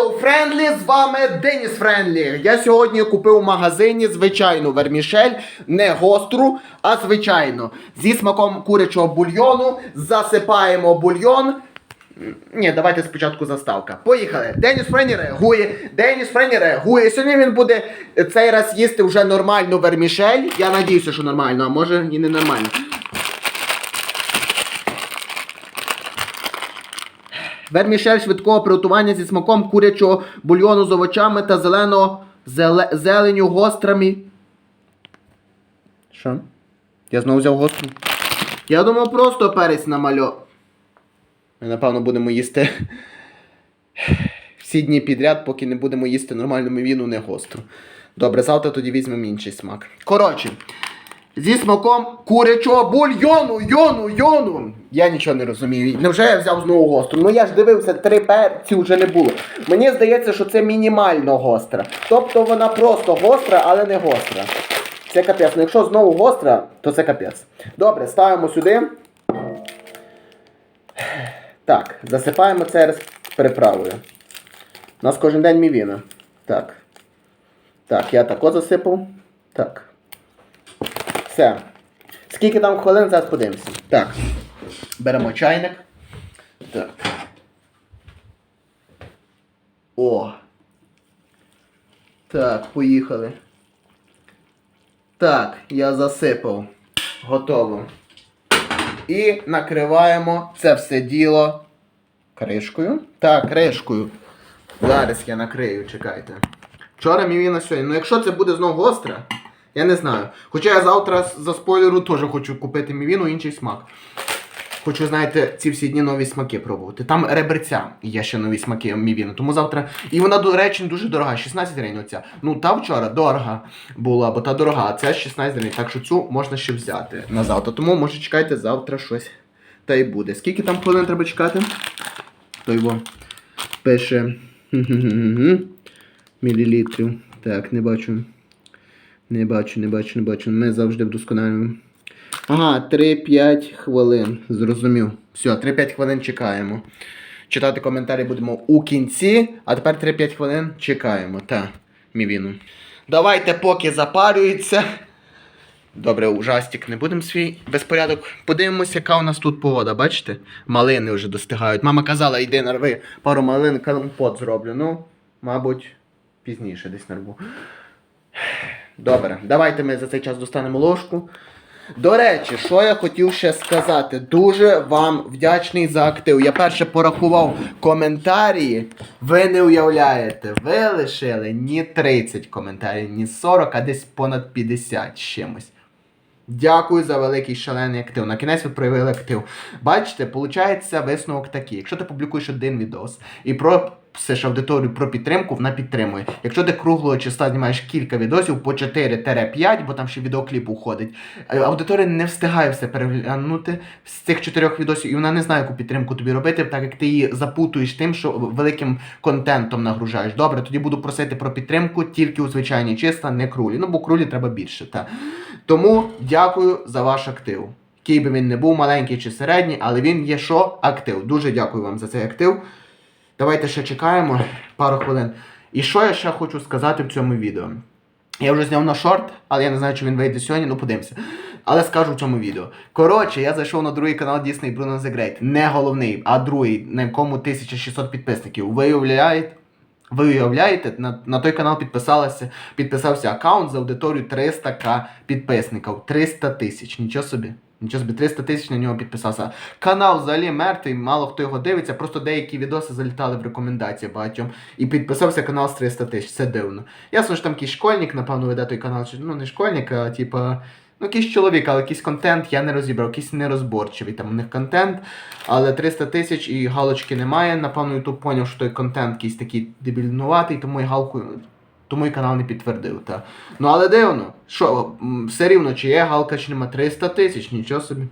Hello, Friendly, з вами Деніс Френдлі. Я сьогодні купив в магазині звичайну вермішель, не гостру, а звичайну. Зі смаком курячого бульйону. Засипаємо бульйон. Ні, давайте спочатку заставка. Поїхали. Деніс Френі реагує. Деніс Френі реагує. Сьогодні він буде цей раз їсти вже нормальну вермішель. Я надіюся, що нормально, а може і не нормально. Вермішель швидкого приготування зі смаком курячого бульйону з овочами та зелено зеле, зеленю гострами. Що? Я знову взяв гостру. Я думав просто перець намальо. Ми, напевно, будемо їсти всі дні підряд, поки не будемо їсти нормальну мівіну, не гостру. Добре, завтра тоді візьмемо інший смак. Коротше, зі смаком курячого бульйону, йону, йону. Я нічого не розумію. Невже я взяв знову гостру? Ну я ж дивився, три перці вже не було. Мені здається, що це мінімально гостра. Тобто вона просто гостра, але не гостра. Це капець. Ну якщо знову гостра, то це капець. Добре, ставимо сюди. Так, засипаємо це приправою. У нас кожен день мівіна. Так. Так, я тако засипав. Так. Все. Скільки там хвилин, зараз подивимося. Так. Беремо чайник. Так. О. Так, поїхали. Так, я засипав. Готово. І накриваємо це все діло кришкою. Так, кришкою. Зараз я накрию, чекайте. Вчора мівіна сьогодні. Ну якщо це буде знову гостре, я не знаю. Хоча я завтра за спойлеру теж хочу купити мівіну, інший смак. Хочу, знаєте, ці всі дні нові смаки пробувати. Там реберця є ще нові смаки мівіни. Тому завтра. І вона, до речі, дуже дорога. 16 гривень оця. Ну, та вчора дорога була, бо та дорога, а ця 16 гривень. Так що цю можна ще взяти на завтра. Тому може чекайте завтра щось. Та й буде. Скільки там хвилин треба чекати? То його пише мілілітрів. Так, не бачу. Не бачу, не бачу, не бачу. Ми завжди вдосконалюємо. Ага, 3-5 хвилин. Зрозумів. Все, 3-5 хвилин чекаємо. Читати коментарі будемо у кінці, а тепер 3-5 хвилин чекаємо. Та, мівіну. Давайте, поки запарюється. Добре, ужастик, не будемо свій безпорядок. Подивимося, яка у нас тут погода, бачите? Малини вже достигають. Мама казала, йди нарви пару малин, компот зроблю. Ну, мабуть, пізніше десь нарву. Добре, давайте ми за цей час достанемо ложку. До речі, що я хотів ще сказати, дуже вам вдячний за актив. Я перше порахував коментарі. Ви не уявляєте, ви лишили ні 30 коментарів, ні 40, а десь понад 50 з чимось. Дякую за великий шалений актив. На кінець ви проявили актив. Бачите, виходить висновок такий. Якщо ти публікуєш один відос і просиш аудиторію про підтримку, вона підтримує. Якщо ти круглого числа знімаєш кілька відосів по 4-5, бо там ще відеокліп уходить, е, аудиторія не встигає все переглянути з цих чотирьох відосів, і вона не знає, яку підтримку тобі робити, так як ти її запутуєш тим, що великим контентом нагружаєш. Добре, тоді буду просити про підтримку тільки у звичайні числа, не крулі. Ну, бо крулі треба більше. Та. Тому дякую за ваш актив. Який би він не був маленький чи середній, але він є що? Актив. Дуже дякую вам за цей актив. Давайте ще чекаємо пару хвилин. І що я ще хочу сказати в цьому відео? Я вже зняв на шорт, але я не знаю, чи він вийде сьогодні, ну подивимося. Але скажу в цьому відео. Коротше, я зайшов на другий канал Disney Bruno The Great. Не головний, а другий, на якому 1600 підписників. Ви уявляєте? На, на той канал підписалося, підписався аккаунт з аудиторією 300к підписників. 300 тисяч. Нічого собі. Нічого собі, 300 тисяч на нього підписався. Канал взагалі мертвий, мало хто його дивиться, просто деякі відоси залітали в рекомендації багатьом. І підписався канал з 300 тисяч. Це дивно. Ясно, що там якийсь школьник, напевно, веде той канал. Ну, не школьник, а типа. Ну, якийсь чоловік, але якийсь контент я не розібрав, якийсь нерозборчивий там у них контент. Але 300 тисяч і галочки немає. Напевно, YouTube поняв, що той контент якийсь такий дебільнуватий, тому і галку. Тому і канал не підтвердив. Та. Ну але дивно, що все рівно, чи є галка, чи нема 300 тисяч, нічого собі.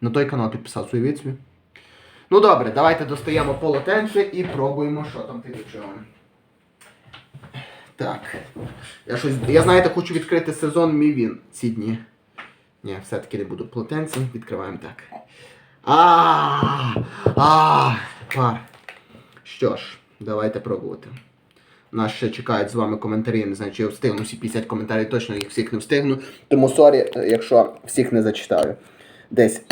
На той канал підписав свою відповідь. Ну добре, давайте достаємо полотенце і пробуємо, що там під чого. Так. Я щось. Я знаєте, хочу відкрити сезон Мівін ці дні. Ні, все-таки не буду полотенцем. Відкриваємо так. А, а, пар. Що ж, Давайте пробувати. Нас ще чекають з вами коментарі. Не знаю, чи я встигну всі 50 коментарів, точно їх всіх не встигну. Тому сорі, якщо всіх не зачитаю. Десь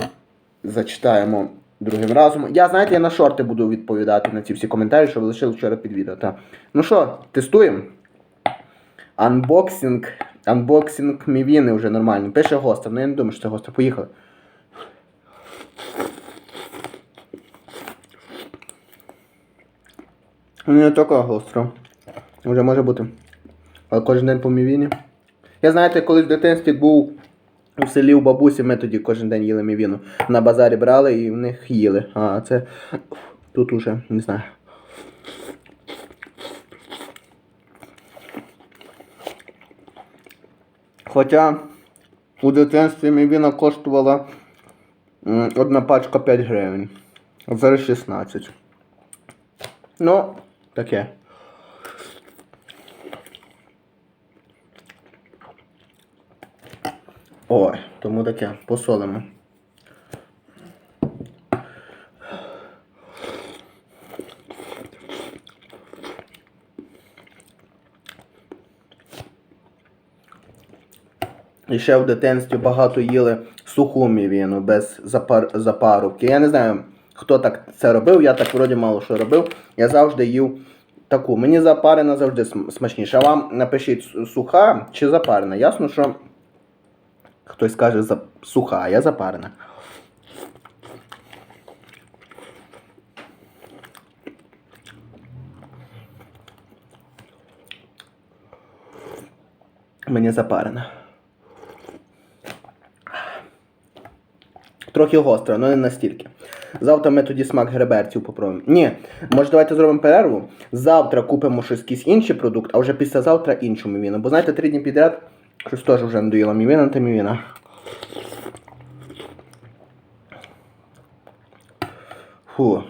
зачитаємо другим разом. Я, знаєте, я на шорти буду відповідати на ці всі коментарі, що ви лишили вчора під відео. Та. Ну що, тестуємо? Анбоксинг. Анбоксинг мівіни вже нормально. Пише гостер, ну я не думаю, що це гостер. Поїхали. Ну, Не така гостро. Вже може бути. Але кожен день по мівіні. Я знаєте, коли в дитинстві був у селі у бабусі, ми тоді кожен день їли мівіну. На базарі брали і в них їли. А це тут уже не знаю. Хоча у дитинстві мівіна коштувала одна пачка 5 гривень. А зараз 16. Ну, таке. Ой, тому таке, посолимо. І ще в дитинстві багато їли суху мівіну без запар... запарубки. Я не знаю, хто так це робив, я так вроді мало що робив. Я завжди їв таку. Мені запарена завжди см- смачніше. А вам напишіть суха чи запарена. Ясно, що хтось каже за... суха, а я запарена. Мені запарена. Трохи гостро, але не настільки. Завтра ми тоді смак греберців попробуємо. Ні, може давайте зробимо перерву. Завтра купимо щось якийсь інший продукт, а вже післязавтра іншу мівіну. Бо знаєте, три дні підряд щось теж вже надоїла мівіна та мівіна. Фу.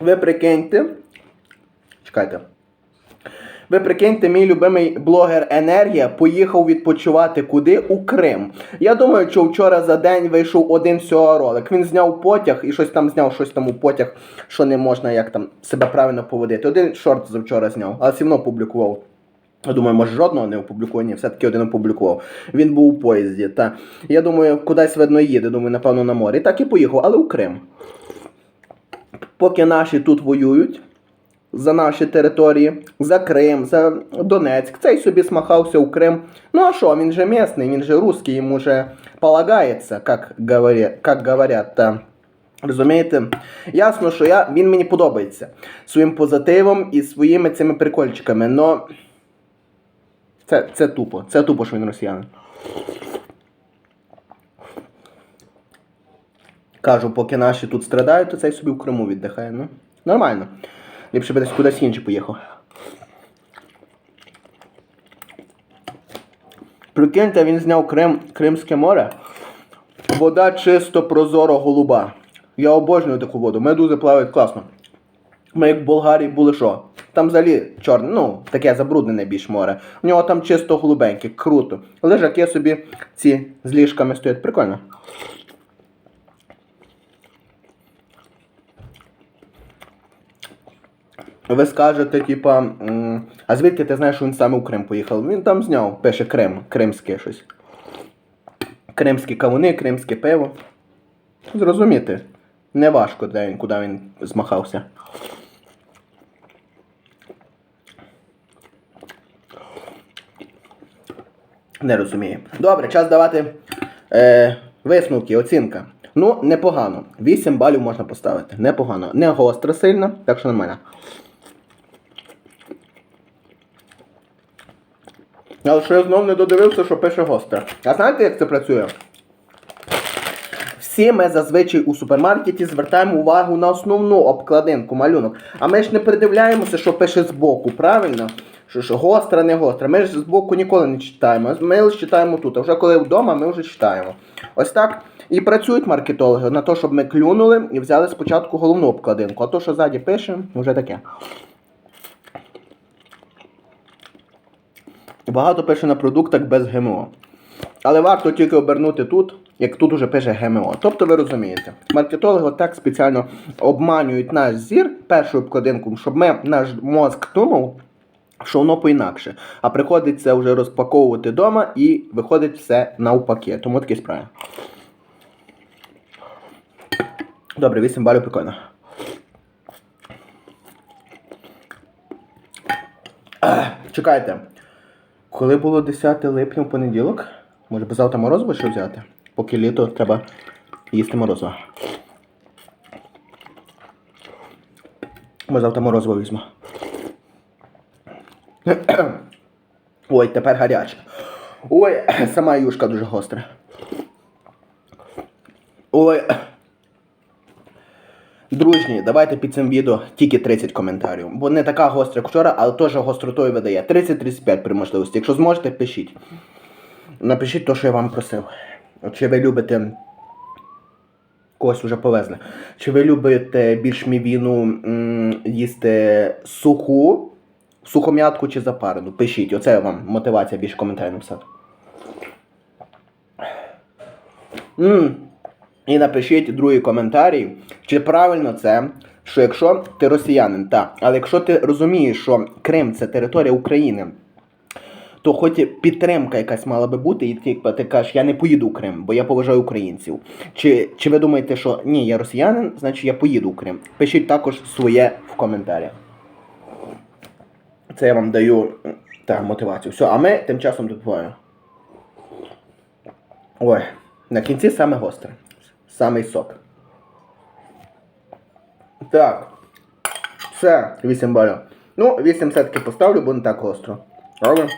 Ви прикиньте. Чекайте. Ви прикиньте, мій любимий блогер Енергія поїхав відпочивати куди? У Крим. Я думаю, що вчора за день вийшов один всього ролик. Він зняв потяг і щось там зняв, щось там у потяг, що не можна як там себе правильно поводити. Один шорт завчора зняв, але все одно публікував. Я думаю, може жодного не опублікував, ні, все-таки один опублікував. Він був у поїзді. Та я думаю, кудись видно їде, думаю, напевно, на море. І так і поїхав, але у Крим. Поки наші тут воюють за наші території, за Крим, за Донецьк, цей собі смахався у Крим. Ну а що, він же місний, він же русский, йому же полагається, як говорять, говорять. Розумієте? Ясно, що я, він мені подобається своїм позитивом і своїми цими прикольчиками, но це, це тупо. Це тупо, що він росіянин. Кажу, поки наші тут страдають, то цей собі в Криму віддихає. Ну, нормально. Ліпше би десь кудись інше поїхав. Прикиньте, він зняв Крим, Кримське море. Вода чисто прозоро голуба. Я обожнюю таку воду. Медузи плавають класно. Ми як в Болгарії були що? Там взагалі чорне, ну, таке забруднене більш море. У нього там чисто голубеньке, круто. Лежаки собі ці з ліжками стоять. Прикольно. Ви скажете, типа, а звідки ти знаєш, що він саме у Крим поїхав? Він там зняв, пише Крим, кримське щось. Кримські кавуни, кримське пиво. Зрозуміти. Не важко, де він, куди він змахався. Не розумію. Добре, час давати е, висновки, оцінка. Ну, непогано. 8 балів можна поставити. Непогано. Не гостро сильно, так що нормально. Але що я знов не додивився, що пише гостре. А знаєте, як це працює? Всі ми зазвичай у супермаркеті звертаємо увагу на основну обкладинку, малюнок. А ми ж не придивляємося, що пише збоку, правильно? Що, що гостра, не гостра. Ми ж збоку ніколи не читаємо. Ми лише читаємо тут. А вже коли вдома, ми вже читаємо. Ось так і працюють маркетологи на те, щоб ми клюнули і взяли спочатку головну обкладинку. А то, що ззаді пише, вже таке. Багато пише на продуктах без ГМО. Але варто тільки обернути тут, як тут уже пише ГМО. Тобто ви розумієте, маркетологи так спеціально обманюють наш зір першою обкладинку, щоб ми наш мозк думав, що воно по-інакше. А приходиться вже розпаковувати вдома і виходить все навпаки. Тому такі справи. Добре, 8 балів прикольно. Чекайте. Коли було 10 липня в понеділок, може би завтра морозиво ще взяти? Поки літо треба їсти морозиво. Може завтра морозиво візьму. Ой, тепер гаряче. Ой, сама юшка дуже гостра. Ой. Дружні, давайте під цим відео тільки 30 коментарів. Бо не така гостра, як вчора, але теж гостротою видає. 30-35 при можливості. Якщо зможете, пишіть. Напишіть те, що я вам просив. Чи ви любите. Когось вже повезли. Чи ви любите більш мівіну їсти суху, сухом'ятку чи запарену? Пишіть, оце вам мотивація більше коментарів написати. М. І напишіть другий коментарій, чи правильно це, що якщо ти росіянин, так, але якщо ти розумієш, що Крим це територія України, то хоч підтримка якась мала би бути, і ти, ти кажеш, я не поїду у Крим, бо я поважаю українців. Чи, чи ви думаєте, що ні, я росіянин, значить я поїду у Крим? Пишіть також своє в коментарях. Це я вам даю та, мотивацію. Все, а ми тим часом допомагаємо. Ой, на кінці саме гостре. Самий сок. Так. Все, 8 балів. Ну, 8 все-таки поставлю, бо не так гостро. Добре?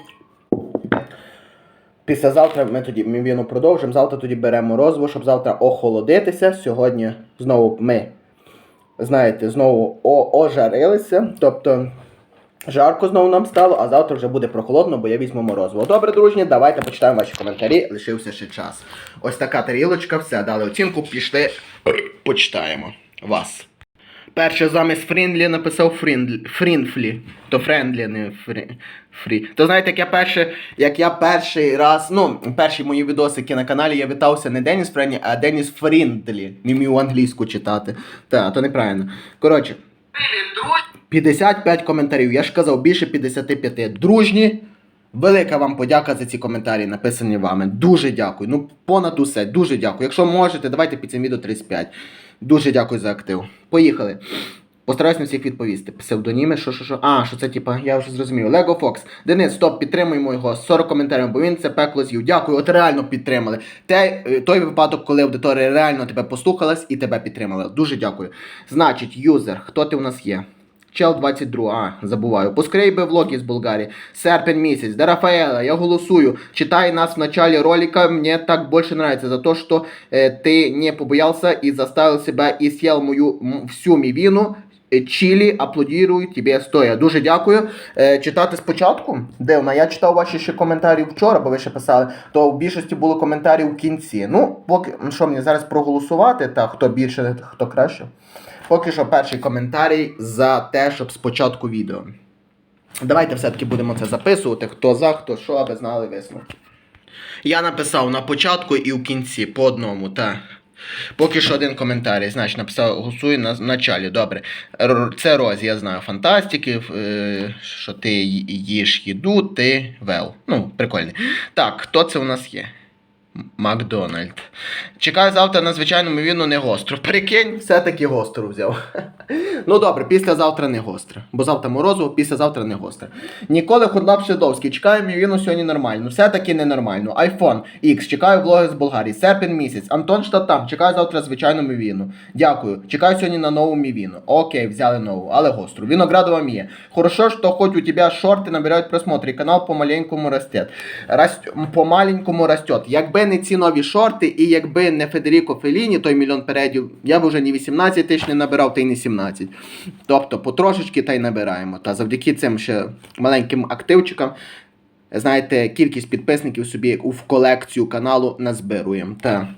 Післязавтра ми тоді ми війну продовжимо. Завтра тоді беремо розву, щоб завтра охолодитися. Сьогодні знову ми, знаєте, знову ожарилися. Тобто жарко знову нам стало, а завтра вже буде прохолодно, бо я візьму морозиво. Добре, дружні, давайте почитаємо ваші коментарі. Лишився ще час. Ось така тарілочка, все, дали оцінку, пішли, почитаємо вас. Перше замість Фріндлі написав Фрінфлі. То Френдлі, не фрі, Фрі. То знаєте, як я перший, як я перший раз, ну, перші мої відосики на каналі я вітався не Деніс Френдлі, а Деніс Фріндлі. Не вмів англійську читати. Та, то неправильно. Коротше. 55 коментарів. Я ж казав, більше 55. Дружні. Велика вам подяка за ці коментарі, написані вами. Дуже дякую. Ну, понад усе, дуже дякую. Якщо можете, давайте під цим відео 35. Дуже дякую за актив. Поїхали. Постараюсь на всіх відповісти. Псевдоніми, що, що, що. А, що це, типа, я вже зрозумів. Лего Фокс. Денис, стоп, підтримуємо його. 40 коментарів, бо він це пекло з'їв. Дякую, от реально підтримали. Те, е, той випадок, коли аудиторія реально тебе послухалась і тебе підтримала. Дуже дякую. Значить, юзер, хто ти у нас є? Чел 22, а, забуваю. Поскорей би влоги з Болгарії. Серпень місяць. Да Рафаэла, я голосую. Читай нас в начале ролика. Мне так больше нравится за то, что э, ты не побоялся и заставил себя и съел мою м, всю мівіну. Е, Чилі, аплодірую тебе стоя. Дуже дякую. Е, читати спочатку. Дивно, я читав ваші ще коментарі вчора, бо ви ще писали, то в більшості було коментарів в кінці. Ну, поки що мені зараз проголосувати, та хто більше, хто краще. Поки що перший коментарій за те, щоб спочатку відео. Давайте все-таки будемо це записувати, хто за, хто що, аби знали висновки. Я написав на початку і в кінці по одному, так. Поки що один коментар. значить, написав голосує на началі. Добре. Це Розі, я знаю, фантастики, е, що ти їш їду, ти вел. Ну, прикольний. Так, хто це у нас є? Макдональд. Чекаю завтра на звичайному віну не гостро. Прикинь, все-таки гостро взяв. ну добре, післязавтра не гостре. Бо завтра морозиво, післязавтра не гостре. Ніколи Худлап Шедовський. Чекаю мій віну сьогодні нормально. Все-таки ненормально. iPhone X. Чекаю влоги з Болгарії. Серпень місяць. Антон Штатам. Чекаю завтра звичайну мівіну. Дякую. Чекаю сьогодні на нову мівіну. Окей, взяли нову, але гостру. Виноградова мія. Хорошо, что хоть у тебя шорти набирають просмотри, канал помаленькому росте. Раст... Помаленькому растет. Якби не ці нові шорти, і якби не Федеріко Феліні, той мільйон передів, я б вже ні 18 тисяч не набирав, та й не 17. Тобто потрошечки та й набираємо. Та завдяки цим ще маленьким активчикам, знаєте, кількість підписників собі в колекцію каналу назбируємо. Та.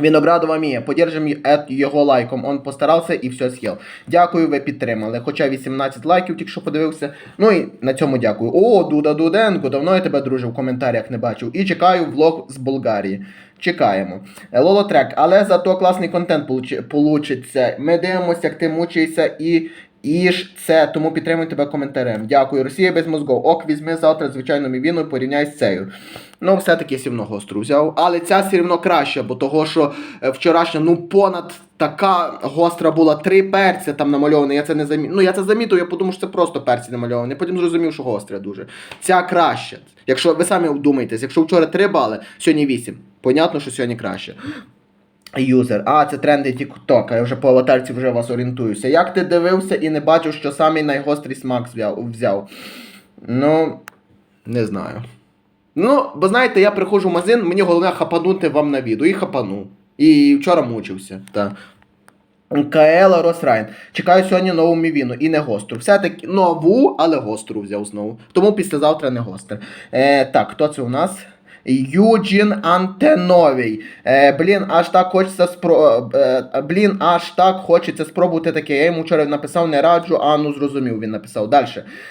Виноградова Мія, поддержим його лайком. Он постарався і все з'їв. Дякую, ви підтримали. Хоча 18 лайків тільки що подивився. Ну і на цьому дякую. О, Дуда Дуденко, давно я тебе, друже, в коментарях не бачив. І чекаю влог з Болгарії. Чекаємо. Лолотрек, Лоло трек, але зато класний контент получи- получиться. Ми дивимося, як ти мучаєшся і. Іж це, тому підтримую тебе коментарем. Дякую. Росія без мозгов. Ок, візьми завтра звичайну мівіну і порівняй з цією. Ну, все-таки сівно гостру взяв. Але ця все рівно краща, бо того, що е, вчорашня, ну, понад така гостра була три перця там намальовані. Я це не замітив. Ну, я це замітив, я подумав, що це просто перці намальовані. Потім зрозумів, що гостра дуже. Ця краща. Якщо ви самі вдумаєтесь, якщо вчора 3 бали, сьогодні 8. Понятно, що сьогодні краще. Юзер. А, це тренди TikTok, я вже по аватарці вже вас орієнтуюся. Як ти дивився і не бачив, що самий найгострий смак взяв? Ну, не знаю. Ну, бо знаєте, я приходжу в магазин, мені головне хапанути вам на відео. І хапану. І вчора мучився. Так. Каела Росрайн. Чекаю сьогодні нову мівіну і не гостру. Все-таки нову, але гостру взяв знову. Тому післязавтра не гостр. Е, так, хто це у нас? Юджін Антеновій. Е, блін, аж так хочеться спро... е, блін, аж так хочеться спробувати таке. Я йому вчора написав, не раджу, а ну зрозумів, він написав. Далі.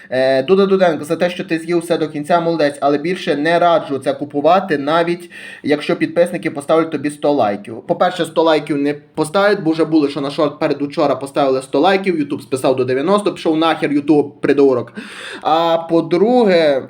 Е, Дуда Дуденко, за те, що ти з'їв все до кінця, молодець, але більше не раджу це купувати, навіть якщо підписники поставлять тобі 100 лайків. По-перше, 100 лайків не поставлять, бо вже були, що на шорт передучора поставили 100 лайків, Ютуб списав до 90, пішов нахер Ютуб придурок. А по-друге.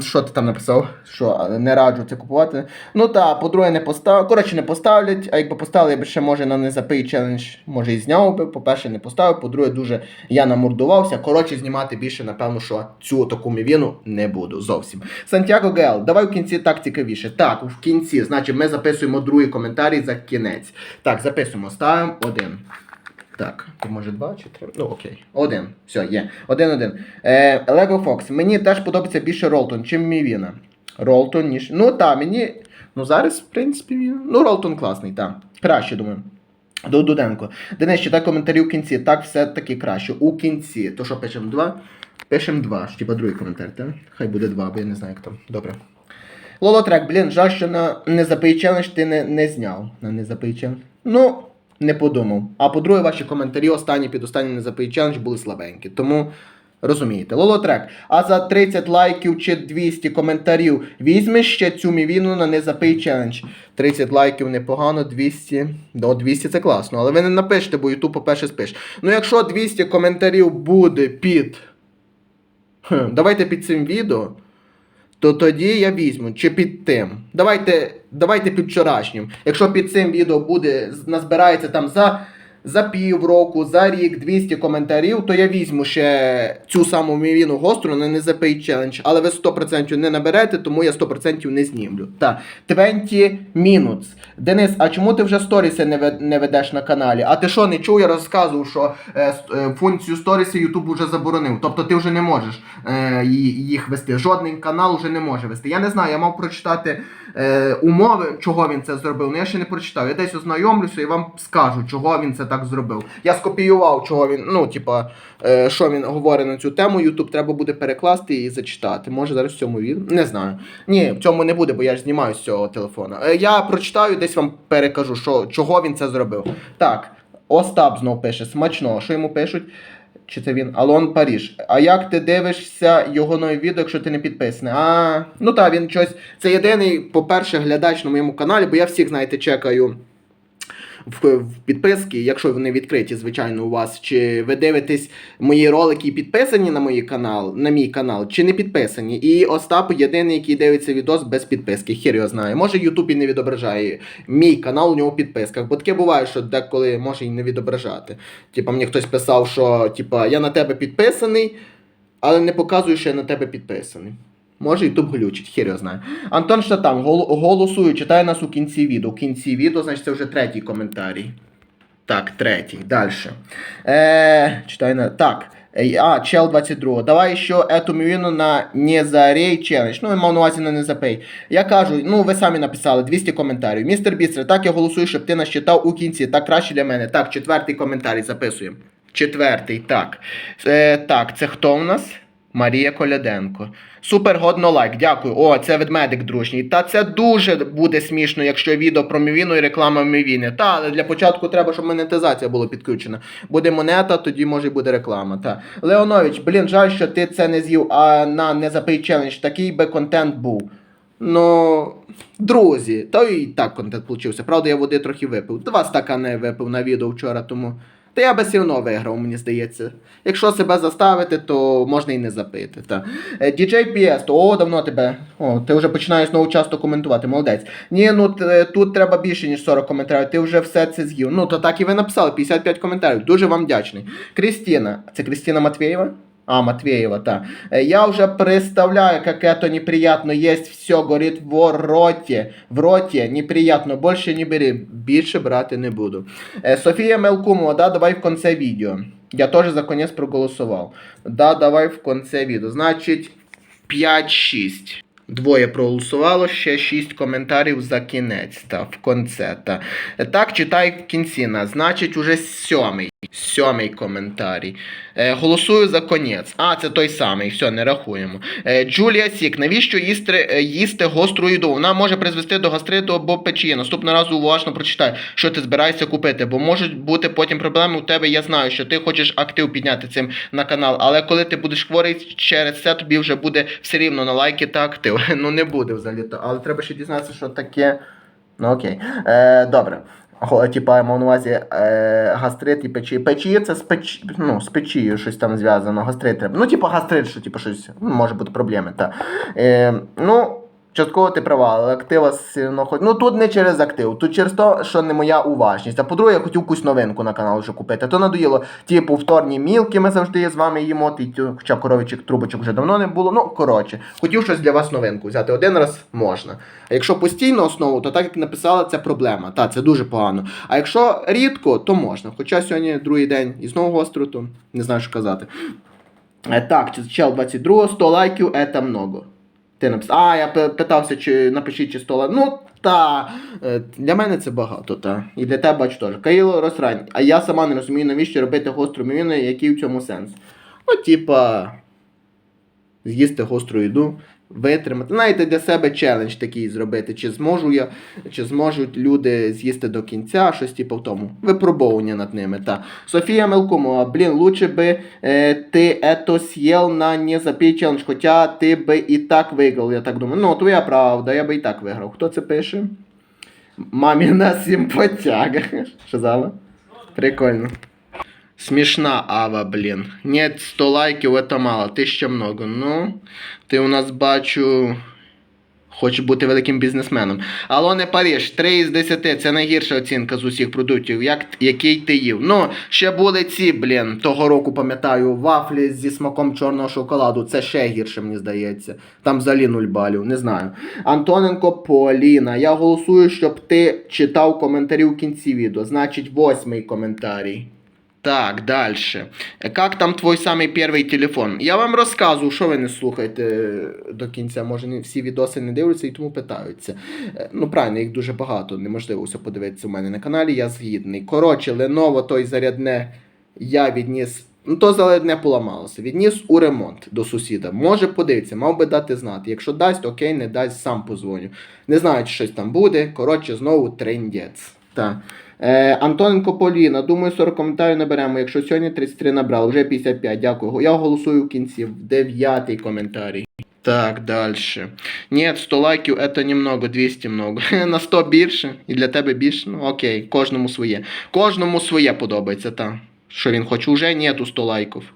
Що ти там написав? Що не раджу це купувати. Ну та, по-друге, не постав. Коротше, не поставлять, а якби поставили, я б ще може на незапий челендж, може і зняв би. По-перше, не поставив. По-друге, дуже я намордувався. Коротше, знімати більше, напевно, що цю таку мівіну не буду зовсім. Сантьяго Гел, давай в кінці так цікавіше. Так, в кінці, значить, ми записуємо другий коментарій за кінець. Так, записуємо, ставимо один. Так, то може два чи три? Ну окей. Один. Все, є. Один-один. Е, Lego Fox. Мені теж подобається більше Ролтон, чим Мівіна. Ролтон, ніж. Ну так, мені. Ну зараз, в принципі, він- ну Ролтон класний, так. Краще, думаю. До Дуденко. Денис, читай коментарі у кінці. Так, все-таки краще. У кінці. То що пишемо два? Пишемо два. ж, Типа другий коментар, так? Хай буде два, бо я не знаю, як там. Добре. Лолотрек, блін, жаль, що на незапий челендж ти не, не зняв. На незапий челендж. Ну, не подумав. А по-друге, ваші коментарі останні під останній незапий челендж були слабенькі. Тому розумієте. Лолотрек, а за 30 лайків чи 200 коментарів візьмеш ще цю мівіну на незапий челендж. 30 лайків непогано, 200. До 200 це класно. Але ви не напишете, бо Ютуб, по-перше, спиш. Ну, якщо 200 коментарів буде під. Давайте під цим відео то тоді я візьму чи під тим. Давайте, давайте під вчорашнім. Якщо під цим відео буде назбирається там за, за півроку, за рік 200 коментарів, то я візьму ще цю саму мівіну гостру на незапей челендж. Але ви 100% не наберете, тому я 100% не знімлю. Так, 20 minutes. Денис, а чому ти вже сторіси не, ведеш на каналі? А ти що, не чув? Я розказував, що е, е, функцію сторіси YouTube вже заборонив. Тобто ти вже не можеш е, їх вести. Жодний канал вже не може вести. Я не знаю, я мав прочитати е, умови, чого він це зробив. Ну я ще не прочитав. Я десь ознайомлюся і вам скажу, чого він це так зробив. Я скопіював, чого він, ну, типа, е, що він говорить на цю тему. YouTube треба буде перекласти і зачитати. Може зараз в цьому відео. Не знаю. Ні, в цьому не буде, бо я ж знімаю з цього телефона. Е, я прочитаю, десь вам перекажу, що, чого він це зробив. Так, Остап знов пише, смачно. Що йому пишуть? Чи це він? Алон Паріж. А як ти дивишся його нові відео, якщо ти не підписаний? А, ну так, він щось. Це єдиний, по-перше, глядач на моєму каналі, бо я всіх, знаєте, чекаю в, підписки, якщо вони відкриті, звичайно, у вас. Чи ви дивитесь мої ролики і підписані на мій канал, на мій канал, чи не підписані. І Остап єдиний, який дивиться відос без підписки. Хір його знає. Може, Ютуб і не відображає мій канал у нього в підписках. Бо таке буває, що деколи може і не відображати. Типа мені хтось писав, що типа я на тебе підписаний, але не показую, що я на тебе підписаний. Може, Ютуб глючить, хір його знає. Антон Штатам, гол- голосую, читає нас у кінці відео. У кінці відео, значить, це вже третій коментарій. Так, третій. Далі. Е, читай на. Так. А, чел 22. Давай ще эту мівіну на Незарей челендж. Ну, я мав на увазі на Незапей. Я кажу, ну ви самі написали 200 коментарів. Містер Бістер, так я голосую, щоб ти нас читав у кінці. Так краще для мене. Так, четвертий коментарій записуємо. Четвертий, так. Е, так, це хто у нас? Марія Коляденко. Супер годно лайк, дякую. О, це ведмедик дружній. Та це дуже буде смішно, якщо відео про мівіну і реклама мівіни. Та, але для початку треба, щоб монетизація була підключена. Буде монета, тоді може буде реклама. Та. Леонович, блін, жаль, що ти це не з'їв, а на не запий челендж. Такий би контент був. Ну, друзі, то і так контент получився. Правда, я води трохи випив. Два стакани випив на відео вчора, тому. Та я би все одно виграв, мені здається. Якщо себе заставити, то можна і не запити. Та. Е, DJ PS, то о, давно тебе. О, ти вже починаєш знову часто коментувати, молодець. Ні, ну т- тут треба більше, ніж 40 коментарів. Ти вже все це з'їв. Ну, то так і ви написали, 55 коментарів. Дуже вам вдячний. Крістіна. Це Крістіна Матвєєва? А, Матвеева, так. Э, Я уже представляю, как это неприятно есть все, говорит, в роте. В роте неприятно, больше не бери. Більше брати не буду. Е, Софія Мелкумова, да, давай в конце відео. Я теж за конець проголосував. Да, давай в конце відео. Значить, 5-6. Двоє проголосувало, ще 6 коментарів за кінець, та, в конце. Та. Так, читай в кінці. Значить, уже сьомий. Сьомий коментарій. Е, голосую за конець. А, це той самий, все, не рахуємо. Е, Джулія Сік, навіщо їсти, е, їсти гостру їду? Вона може призвести до гастриту або печії. Наступного разу уважно прочитай, що ти збираєшся купити, бо можуть бути потім проблеми у тебе. Я знаю, що ти хочеш актив підняти цим на канал, але коли ти будеш хворий через це, тобі вже буде все рівно на лайки та актив. Ну не буде взагалі. то. Але треба ще дізнатися, що таке. Ну окей. Е, добре. Типа, я мав на увазі е, гастрит і печі. Печі це з, печ... ну, з печією щось там зв'язано. Гастрит треба. Ну, типа гастрит, що типа щось ну, може бути проблеми. Та. Е, ну, частково ти права, але актива одно хоч. Ну тут не через актив, тут через те, що не моя уважність. А по-друге, я хотів якусь новинку на канал вже купити. То надоїло ті повторні мілки, ми завжди з вами їмо, ті, хоча коровичих трубочок вже давно не було. Ну, коротше, хотів щось для вас новинку взяти. Один раз можна. А якщо постійну основу, то так як написала, це проблема. Та, це дуже погано. А якщо рідко, то можна. Хоча сьогодні другий день і знову гостро, то не знаю, що казати. Е, Так, чел 22, 100 лайків, це много. Ти написав. А, я питався, чи напишіть чи стола. Ну, та. е, Для мене це багато, та. І для тебе бачу теж. Каїло розрань. А я сама не розумію, навіщо робити гостру міну, який в цьому сенс. Ну, типа. З'їсти гостру їду, витримати. Знаєте, для себе челендж такий зробити. Чи зможу я, чи зможуть люди з'їсти до кінця, щось типу в тому. Випробовування над ними. Та. Софія Мелкумова, блін, лучше би е, ти это съел на не челендж, хоча ти би і так виграв, я так думаю. Ну, твоя правда, я би і так виграв. Хто це пише? Мамі Маміна симпатяга. Що зала? Прикольно. Смешна Ава, блін. Нет, 100 лайків, это мало, 1000 много. Ну, ти у нас бачу. Хочеш бути великим бізнесменом. Алоне Париж, 3 із 10. Це найгірша оцінка з усіх продуктів, як, який ти їв. Ну, ще були ці, блін, того року пам'ятаю, вафлі зі смаком чорного шоколаду. Це ще гірше, мені здається. Там взагалі нуль балів, не знаю. Антоненко Поліна. Я голосую, щоб ти читав коментарі в кінці відео. Значить, восьмий коментарій. Так, дальше. Как там твой самий перший телефон? Я вам розказую, що ви не слухаєте е, до кінця. Може, всі відоси не дивляться і тому питаються. Е, Ну, правильно, їх дуже багато. Неможливо все подивитися у мене на каналі, я згідний. Коротше, Lenovo той зарядне я відніс. Ну, то зарядне поламалося. Відніс у ремонт до сусіда. Може подивитися, мав би дати знати. Якщо дасть, окей, не дасть, сам позвоню. Не знаю, чи щось там буде. Коротше, знову трендець. Так. Е, Антоненко Поліна, думаю, 40 коментарів наберемо. Якщо сьогодні 33 набрали, вже 55, дякую. Я голосую в кінці, в дев'ятий коментарій. Так, дальше. Нет, 100 лайків это немного, 200 много. На 100 більше, і для тебе більше. Ну окей, кожному своє. Кожному своє подобається, так. Що він хоче, уже нету 100 лайків.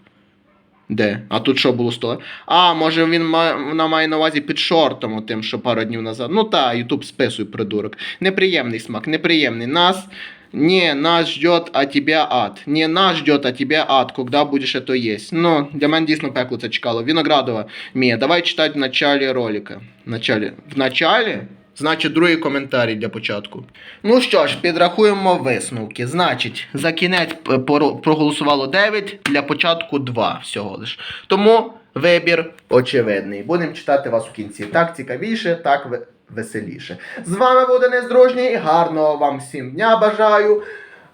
Де? А тут що було 100 лайків? А, може він має, вона має на увазі під шортом, тим, що пару днів назад. Ну та, Ютуб списуй, придурок. Неприємний смак, неприємний. Нас. Не, нас ждет, а тебя ад. Не нас ждет, а тебя ад, когда будешь это есть. Ну, для мене дійсно пекло це чекало. Виноградова, Мія, давай читати в началі ролика. В началі. В началі? Значить, другий коментарій для початку. Ну що ж, підрахуємо висновки. Значить, за кінець е, проголосувало 9, для початку 2 всього лиш. Тому вибір очевидний. Будемо читати вас у кінці. Так цікавіше, так веселіше. З вами був Денис. Гарного вам всім дня бажаю.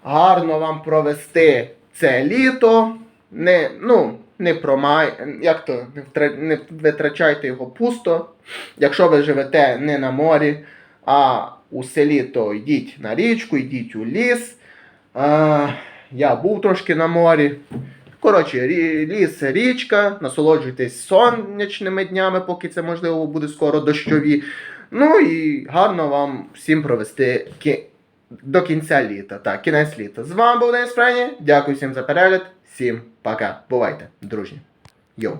Гарно вам провести це літо. Не, ну, не промай, як то, не, витрачайте його пусто. Якщо ви живете не на морі, а у селі, то йдіть на річку, йдіть у ліс. А, я був трошки на морі. Коротше, ліс, річка, насолоджуйтесь сонячними днями, поки це можливо буде скоро дощові. Ну і гарно вам всім провести кі... до кінця літа. Так, кінець літа. З вами був Денис Френі. Дякую всім за перегляд. Всім пока. Бувайте, дружні. Йоу.